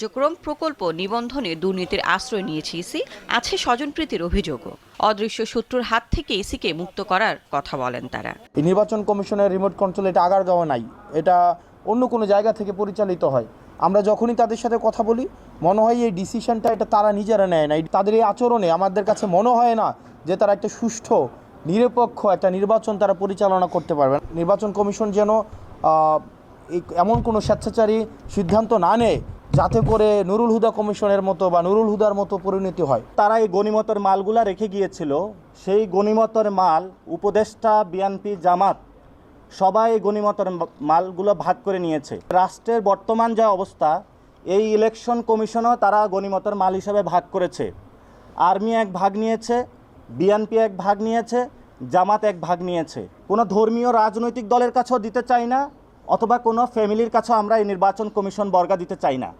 কার্যক্রম, প্রকল্প, নিবন্ধনে দুর্নীতির আশ্রয় নিয়েছে ইসি, আছে স্বজনপ্রীতির অভিযোগও। অদৃশ্য শত্রুর হাত থেকে ইসিকে মুক্ত করার কথা বলেন তারা। নির্বাচন কমিশনের রিমোট কন্ট্রোল এটা আগারগাঁও নাই। এটা অন্য কোনো জায়গা থেকে পরিচালিত হয়। আমরা যখনই তাদের সাথে কথা বলি, মনে হয় এই ডিসিশনটা এটা তারা নিজেরা নেয় না তাদের এই আচরণে আমাদের কাছে মনে হয় না যে তারা একটা সুষ্ঠু, নিরপেক্ষ একটা নির্বাচন তারা পরিচালনা করতে পারবে। নির্বাচন কমিশন যেন এমন কোনো স্বেচ্ছাচারী সিদ্ধান্ত না নেয় যাতে করে নুরুল হুদা কমিশনের মতো বা নুরুল হুদার মতো পরিণতি হয়। তারা এই গণিমতের মালগুলা রেখে গিয়েছিল। সেই গণিমতের মাল উপদেষ্টা বিএনপি জামাত সবাই এই গণিমতের মালগুলো ভাগ করে নিয়েছে। রাষ্ট্রের বর্তমান যা অবস্থা, এই ইলেকশন কমিশনও তারা গণিমতের মাল হিসাবে ভাগ করেছে। আর্মি এক ভাগ নিয়েছে বিএনপি এক ভাগ নিয়েছে, জামাত এক ভাগ নিয়েছে। কোনো ধর্মীয় রাজনৈতিক দলের কাছেও দিতে চাই না। অথবা কোনো ফ্যামিলির কাছেও আমরা এই নির্বাচন কমিশন বর্গা দিতে চাই না।